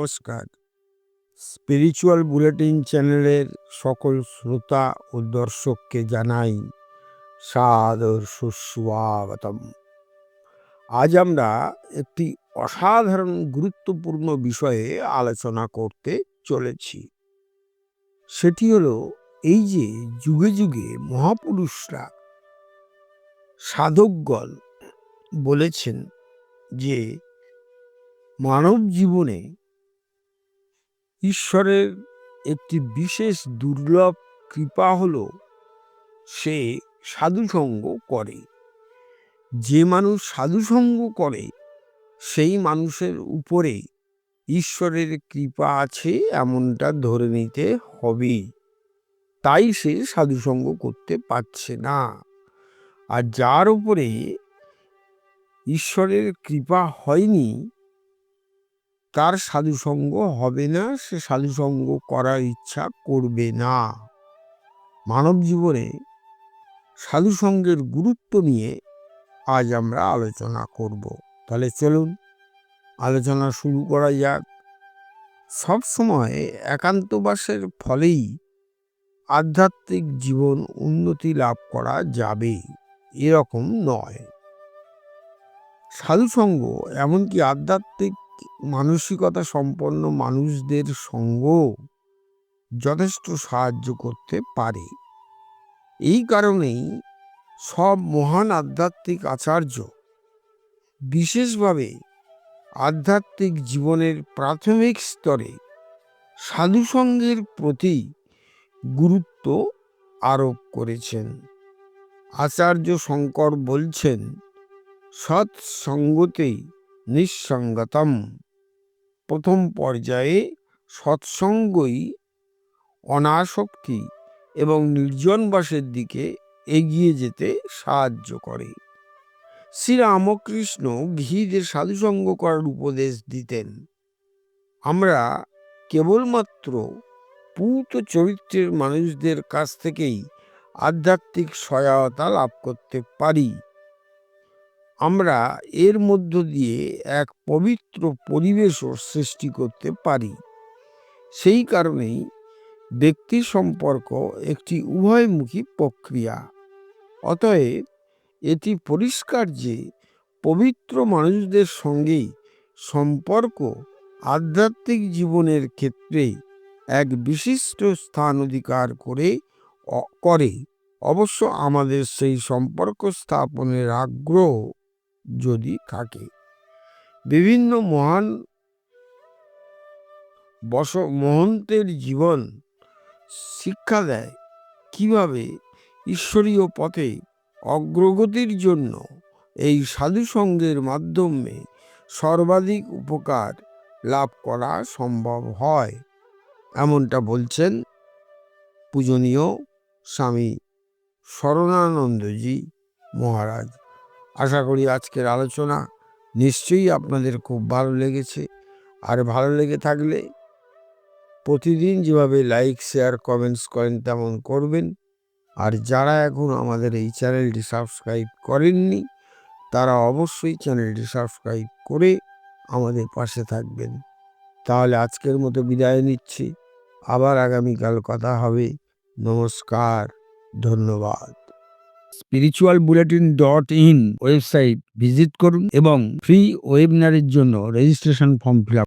নমস্কার। Spiritual bulletin চ্যানেলের সকল শ্রোতা ও দর্শককে জানাই সাদর সুস্বাগতম। আজ আমরা একটি অসাধারণ গুরুত্বপূর্ণ বিষয়ে আলোচনা করতে চলেছি। সেটি হলো এই যে যুগে যুগে মহাপুরুষরা সাধকগণ বলেছেন যে মানব জীবনে ঈশ্বরের একটি বিশেষ দুর্লভ কৃপা হল সে সাধুসঙ্গ করে। যে মানুষ সাধুসঙ্গ করে, সেই মানুষের উপরে ঈশ্বরের কৃপা আছে এমনটা ধরে নিতে হবে। তাই সে সাধুসঙ্গ করতে পারছে না। আর যার উপরে ঈশ্বরের কৃপা হয়নি তার সাধুসঙ্গ হবে না, সে সাধুসঙ্গ করার ইচ্ছা করবে না। মানব জীবনে সাধুসঙ্গের গুরুত্ব নিয়ে আজ আমরা আলোচনা করব। তাহলে চলুন, আলোচনা শুরু করা যাক। সব সময় একান্তবাসের ফলেই আধ্যাত্মিক জীবন উন্নতি লাভ করা যাবে, এরকম নয়। সাধুসঙ্গ এমনকি আধ্যাত্মিক মানসিকতা সম্পন্ন মানুষদের সঙ্গ যথেষ্ট সাহায্য করতে পারে। এই কারণেই সব মহান আধ্যাত্মিক আচার্য বিশেষভাবে আধ্যাত্মিক জীবনের প্রাথমিক স্তরে সাধুসঙ্গের প্রতি গুরুত্ব আরোপ করেছেন। আচার্য শঙ্কর বলছেন সৎসঙ্গতেই নিঃসঙ্গতম। প্রথম পর্যায়ে সৎসঙ্গই অনাসক্তি এবং নির্জনবাসের দিকে এগিয়ে যেতে সাহায্য করে। শ্রীরামকৃষ্ণ ঘিদের সাধুসঙ্গ করার উপদেশ দিতেন। আমরা কেবলমাত্র পূত চরিত্রের মানুষদের কাছ থেকেই আধ্যাত্মিক সহায়তা লাভ করতে পারি। আমরা এর মধ্য দিয়ে এক পবিত্র পরিবেশও সৃষ্টি করতে পারি। সেই কারণেই ব্যক্তি সম্পর্ক একটি উভয়মুখী প্রক্রিয়া। অতএব এটি পরিষ্কার যে পবিত্র মানুষদের সঙ্গেই সম্পর্ক আধ্যাত্মিক জীবনের ক্ষেত্রে এক বিশিষ্ট স্থান অধিকার করে করে। অবশ্য আমাদের সেই সম্পর্ক স্থাপনের আগ্রহ যদি থাকে বিভিন্ন মহান বস, মহন্তের জীবন শিক্ষা দেয় কীভাবে ঈশ্বরীয় পথে অগ্রগতির জন্য এই সাধুসঙ্গের মাধ্যমে সর্বাধিক উপকার লাভ করা সম্ভব হয়? এমনটা বলছেন পূজনীয় স্বামী শরণানন্দজি মহারাজ। আশা করি আজকের আলোচনা নিশ্চয়ই আপনাদের খুব ভালো লেগেছে। আর ভালো লেগে থাকলে প্রতিদিন যেভাবে লাইক শেয়ার কমেন্টস করেন তেমন করবেন। আর যারা এখন আমাদের এই চ্যানেলটি সাবস্ক্রাইব করেননি, তারা অবশ্যই চ্যানেলটি সাবস্ক্রাইব করে আমাদের পাশে থাকবেন। তাহলে আজকের মতো বিদায় নিচ্ছি। আবার আগামীকাল কথা হবে। নমস্কার, ধন্যবাদ। Spiritual bulletin dot in website visit করুন এবং ফ্রি ওয়েবিনারের জন্য রেজিস্ট্রেশন ফর্ম ফিল